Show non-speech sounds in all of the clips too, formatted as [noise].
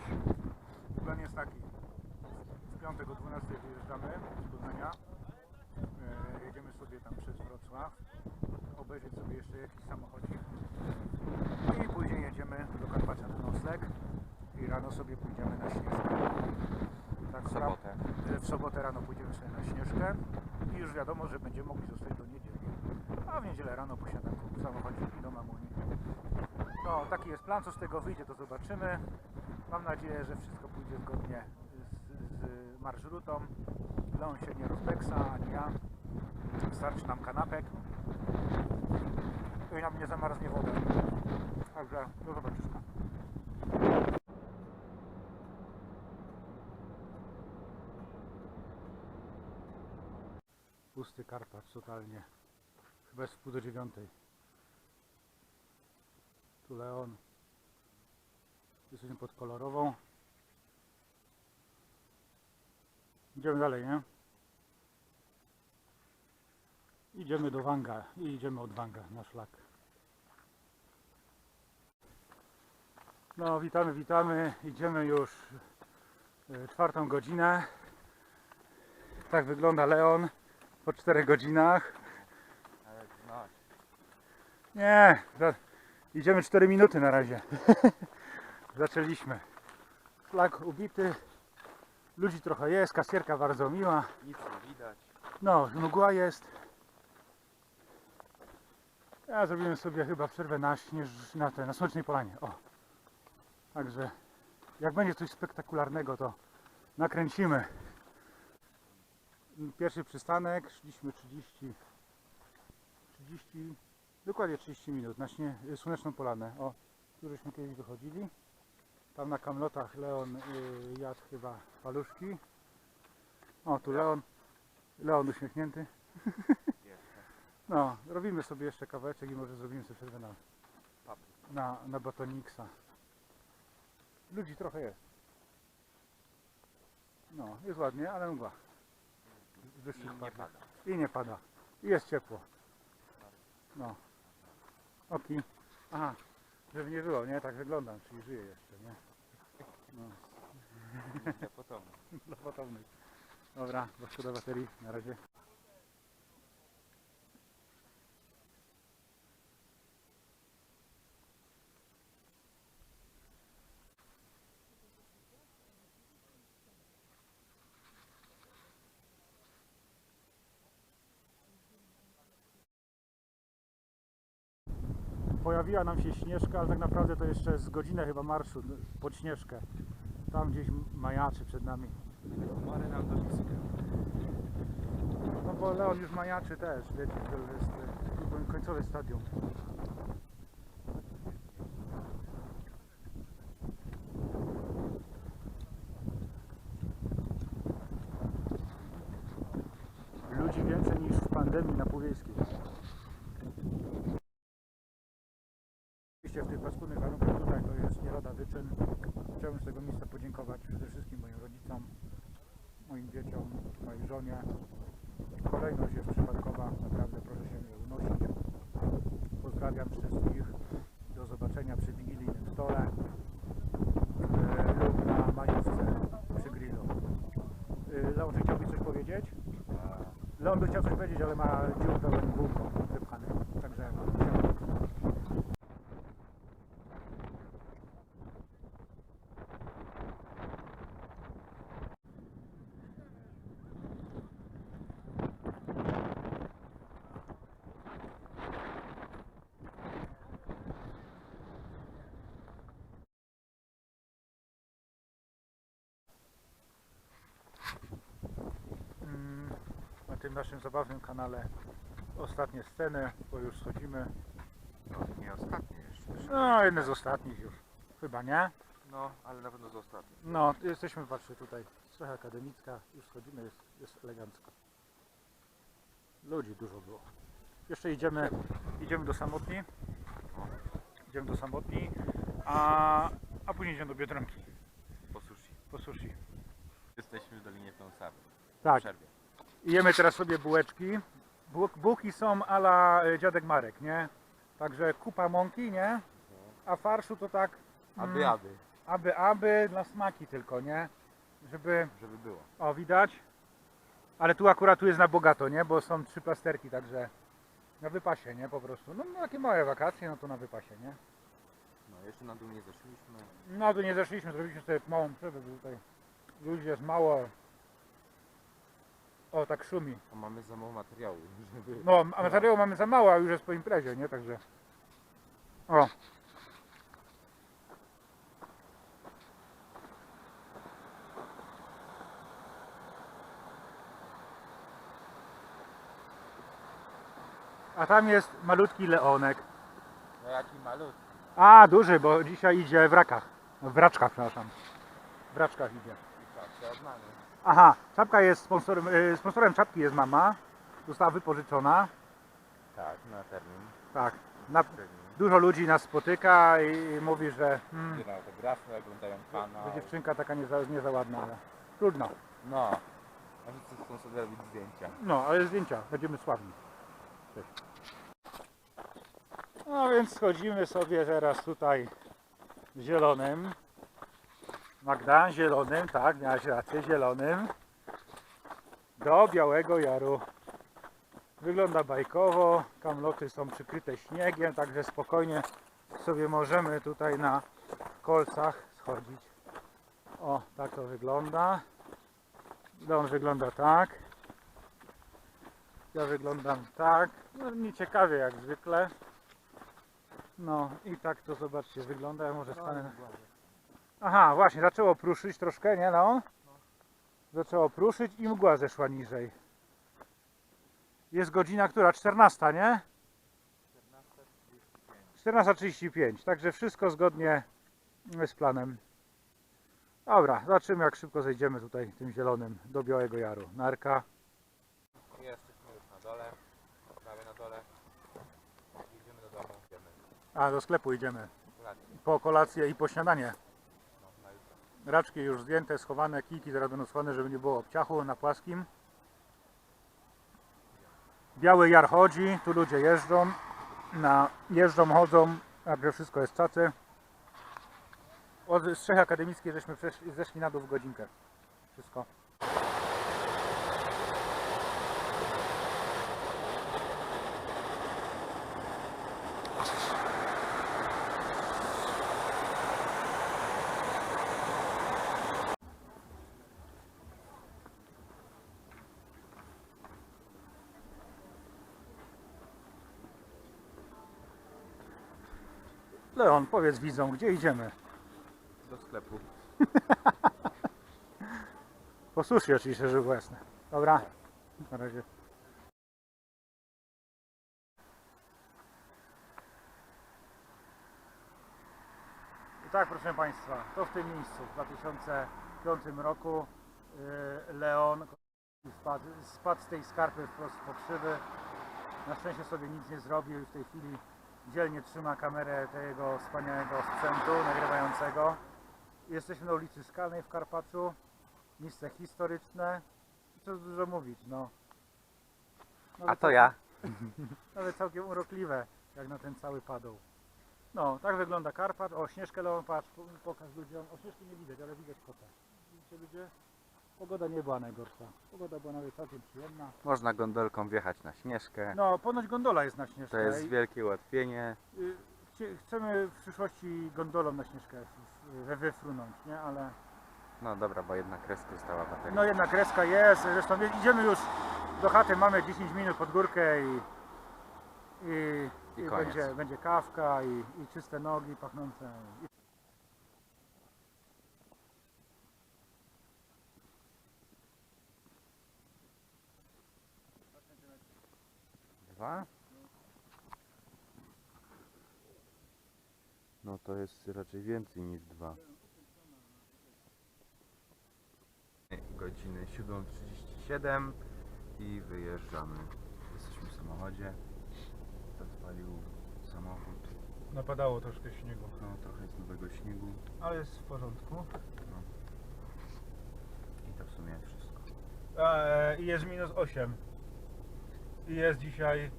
już. Plan jest taki. W piątek o 12 wyjeżdżamy z Poznania. E, jedziemy sobie tam przez Wrocław. Obejrzeć sobie jeszcze jakiś samochodzik. I później jedziemy do Karpacza na nocleg. I rano sobie pójdziemy na Śnieżkę. Tak, W sobotę. ra- W sobotę rano pójdziemy sobie na Śnieżkę. I już wiadomo, że będziemy mogli zostać do niedzieli. A w niedzielę rano posiadam samochodzik i do mamuni. No, taki jest plan, co z tego wyjdzie, to zobaczymy. Mam nadzieję, że wszystko pójdzie zgodnie z, z marszrutą. Leon się nie rozbeksa, ani ja. Starczy nam kanapek. I nam nie zamarznie woda. Także do zobaczyska. Pusty Karpacz totalnie. Chyba jest w pół do dziewiątej. Tu Leon. Jesteśmy pod kolorową. Idziemy dalej, nie? Idziemy do Wanga i idziemy od Wanga na szlak. No, witamy, witamy. Idziemy już e, czwartą godzinę. Tak wygląda Leon po czterech godzinach. Nie, idziemy 4 minuty na razie. [laughs] Zaczęliśmy. Szlak ubity. Ludzi trochę jest, kasierka bardzo miła. Nic nie widać. No, mgła jest. Ja zrobimy sobie chyba przerwę na śnież, na, te, na Słonecznej Polanie. O. Także jak będzie coś spektakularnego, to nakręcimy. Pierwszy przystanek, szliśmy 30, 30, dokładnie 30 minut na śnie, Słoneczną Polanę. O, tu żeśmy kiedyś wychodzili. Tam na kamlotach Leon y, jadł chyba paluszki. O, tu Leon. Leon uśmiechnięty. [laughs] No, robimy sobie jeszcze kawałeczek i może zrobimy sobie przerwę na, na, na batoniksa. Ludzi trochę jest. No, jest ładnie, ale mgła. Z I nie pada. I nie pada. I jest ciepło. No. Oki. Aha, żeby nie było, nie? Tak wyglądam, czyli żyję jeszcze, nie? No, Dla potomnych. dla [laughs] potomnych. Dobra, szkoda baterii, na razie. Pojawiła nam się śnieżka, ale tak naprawdę to jeszcze z godzinę chyba marszu pod śnieżkę. Tam gdzieś majaczy przed nami. Chmary nam do. No bo Leon już majaczy też, wiecie, to jest e, końcowe stadium. Ludzi więcej niż w pandemii na Półwiejskiej. Oczywiście w tych paskudnych warunkach tutaj to jest nie lada wyczyn. Chciałbym z tego miejsca podziękować przede wszystkim moim rodzicom, moim dzieciom, mojej żonie, Kolejność jest przypadkowa, naprawdę proszę się nie unosić. Pozdrawiam wszystkich. Do zobaczenia przy wigilijnym stole e, lub na majówce przy grillu. E, Leon, czy chciałbyś coś powiedzieć? Leon by chciał coś powiedzieć, ale ma dziób pełen bułką wypchany. Także mm, na tym naszym zabawnym kanale ostatnie sceny, bo już schodzimy. No, nie ostatnie jeszcze. No, jedne z ostatnich już. Chyba nie? No, ale na pewno z ostatnich. No, jesteśmy, patrzcie tutaj, strocha akademicka, już schodzimy, jest, jest elegancko. Ludzi dużo było. Jeszcze idziemy, idziemy do Samotni. Idziemy do Samotni, a, a później idziemy do Biedronki Po sushi. po sushi. Jesteśmy w Dolinie Pląsawej. W Tak, przerwie. I jemy teraz sobie bułeczki. Bu- Bułki są ala e, dziadek Marek, nie? Także kupa mąki, nie? A farszu to tak... mm, Aby, aby. aby, aby dla smaki tylko, nie? Żeby, Żeby było. o widać. Ale tu akurat tu jest na bogato, nie? Bo są trzy plasterki, także na wypasie, nie? Po prostu. No, no takie małe wakacje, no to na wypasie, nie? No jeszcze na dół nie zeszliśmy. No tu nie zeszliśmy, zrobiliśmy sobie małą przerwę, bo tutaj ludzi jest mało. O, tak szumi. A mamy za mało materiału, [laughs] żeby... No, a materiału mamy za mało, a już jest po imprezie, nie? Także. O. A tam jest malutki leonek. No jaki malutki. A, duży, bo dzisiaj idzie w rakach. W raczkach, przepraszam. W raczkach idzie. Od mamy. Aha, czapka jest sponsorem, y, sponsorem czapki jest mama. Została wypożyczona. Tak, na termin. Tak. Na, dużo ludzi nas spotyka i, i mówi, że Zbierają autografy, oglądają kanał. że dziewczynka taka nie za, nie za ładna, ale trudno. No. A wszyscy chcą sobie robić zdjęcia. No, ale zdjęcia, będziemy sławni. Cześć. No więc schodzimy sobie teraz tutaj zielonym. Magda, zielonym, tak, miałaś rację, zielonym. Do Białego Jaru. Wygląda bajkowo, kamloty są przykryte śniegiem, także spokojnie sobie możemy tutaj na kolcach schodzić. O, tak to wygląda. Dom wygląda tak. Ja wyglądam tak. No, nieciekawie jak zwykle. No i tak to zobaczcie wygląda. Ja może stanę. na- Aha, właśnie, zaczęło pruszyć troszkę, nie no? Zaczęło pruszyć i mgła zeszła niżej. Jest godzina która? 14, nie? 14.35, także wszystko zgodnie z planem. Dobra, zobaczymy jak szybko zejdziemy tutaj tym zielonym do Białego Jaru. Narka. Jesteśmy już na dole. Prawie na dole. Idziemy do domu. Idziemy. A, do sklepu idziemy. Po kolację i po śniadanie. Raczki już zdjęte, schowane, kijki zaraz będą schowane, żeby nie było obciachu na płaskim. Biały Jar chodzi, tu ludzie jeżdżą, na, jeżdżą, chodzą, a wszystko jest cacy. Od Strzech Akademickiej żeśmy zeszli na dół w godzinkę. Wszystko. Leon, powiedz widzom, gdzie idziemy? Do sklepu. [laughs] Po sushi oczywiście, żeby było jasne. Dobra, na razie. I tak, proszę Państwa, to w tym miejscu w 2005 roku y, Leon spadł, spadł z tej skarpy wprost pod szyby. Na szczęście sobie nic nie zrobił i w tej chwili dzielnie trzyma kamerę tego wspaniałego sprzętu nagrywającego. Jesteśmy na ulicy Skalnej w Karpaczu miejsce historyczne. Co dużo mówić, no. Nawet A to ja. [laughs] Nawet całkiem urokliwe, jak na ten cały padł. No, tak wygląda Karpat. O, Śnieżkę Leon, patrz, po- pokaż ludziom. O, Śnieżki nie widać, ale widać kota. Widzicie ludzie? Pogoda nie była najgorsza. Pogoda była nawet całkiem przyjemna. Można gondolką wjechać na Śnieżkę. No, ponoć gondola jest na Śnieżkę. To jest wielkie ułatwienie. y, chcie- Chcemy w przyszłości gondolą na Śnieżkę w- w- wyfrunąć, nie? Ale No dobra, bo jedna kreska została bateria. No jedna kreska jest, zresztą idziemy już do chaty, mamy 10 minut pod górkę i, i, I i koniec. będzie, będzie kawka i, i czyste nogi pachnące. I... Dwa? No to jest raczej więcej niż dwa. Godziny 7.37 i wyjeżdżamy. Jesteśmy w samochodzie. Rozpalił samochód. Napadało troszkę śniegu, No trochę jest nowego śniegu. ale jest w porządku. I to w sumie wszystko. I jest minus 8. I jest dzisiaj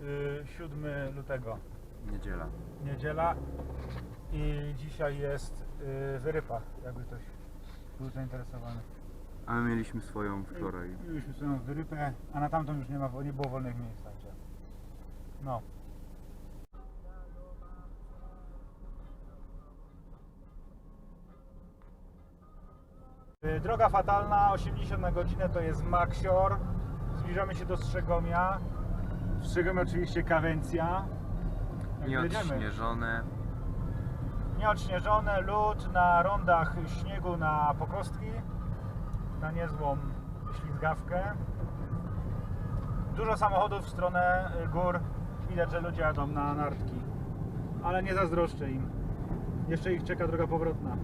y, 7 lutego, Niedziela. niedziela. I dzisiaj jest y, wyrypa, jakby ktoś był zainteresowany. A my mieliśmy swoją wczoraj. Mieliśmy swoją wyrypę, a na tamtą już nie, ma, nie było wolnych miejsc. Także. No. Y, Droga fatalna, 80 na godzinę to jest Maxior. Zbliżamy się do Strzegomia. W Strzegomie oczywiście Kawencja. Jedziemy. Nieodśnieżone. Nieodśnieżone, lód na rondach śniegu na pokostki, na niezłą ślizgawkę. Dużo samochodów w stronę gór. Widać, że ludzie jadą na nartki. Ale nie zazdroszczę im. Jeszcze ich czeka droga powrotna.